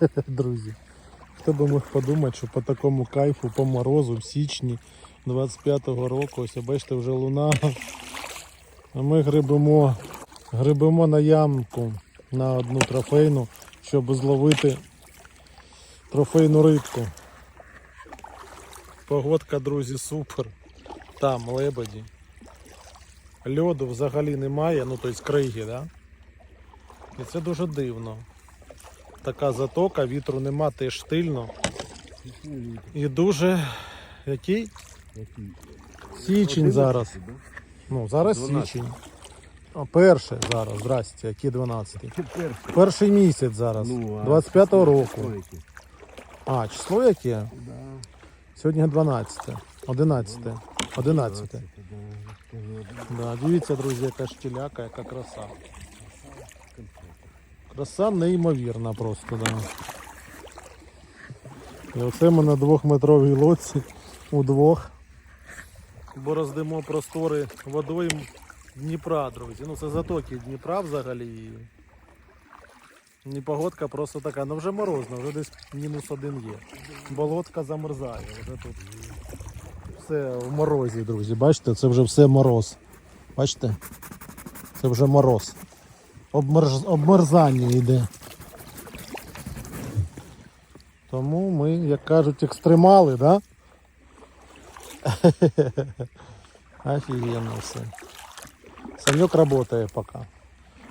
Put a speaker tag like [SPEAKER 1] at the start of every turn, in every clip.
[SPEAKER 1] Друзі. Хто би міг подумати, що по такому кайфу, по морозу в січні 25-го року, ось бачите, вже луна. А ми грибемо, грибемо на ямку на одну трофейну, щоб зловити трофейну рибку. Погодка, друзі, супер. Там лебеді. Льоду взагалі немає, ну тобто криги, да? І це дуже дивно. Така затока, вітру нема, теж штильно. І дуже який? Січень зараз. Ну, зараз січень. А, перше зараз, здрасте, які 12. Перший місяць зараз.
[SPEAKER 2] Ну,
[SPEAKER 1] 25-го року. А, число яке? Сьогодні 12. 11. 11.
[SPEAKER 2] Да,
[SPEAKER 1] дивіться, друзі, яка штіляка, яка краса. Краса неймовірна просто, да. І оце ми на двохметровій лодці удвох. Бороздимо простори водою Дніпра, друзі. Ну це затоки Дніпра взагалі. Не погодка просто така, ну вже морозно, вже десь мінус один є. Болотка замерзає. Вже тут все в морозі, друзі. Бачите, це вже все мороз. Бачите? Це вже мороз. Обмерз... Обмерзання йде. Тому ми, як кажуть, екстремали, да? Офігенно все. Санек работає поки.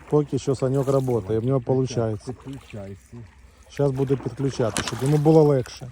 [SPEAKER 1] Поки що Санек работає, в нього виходить. Зараз буде підключати, щоб йому було легше.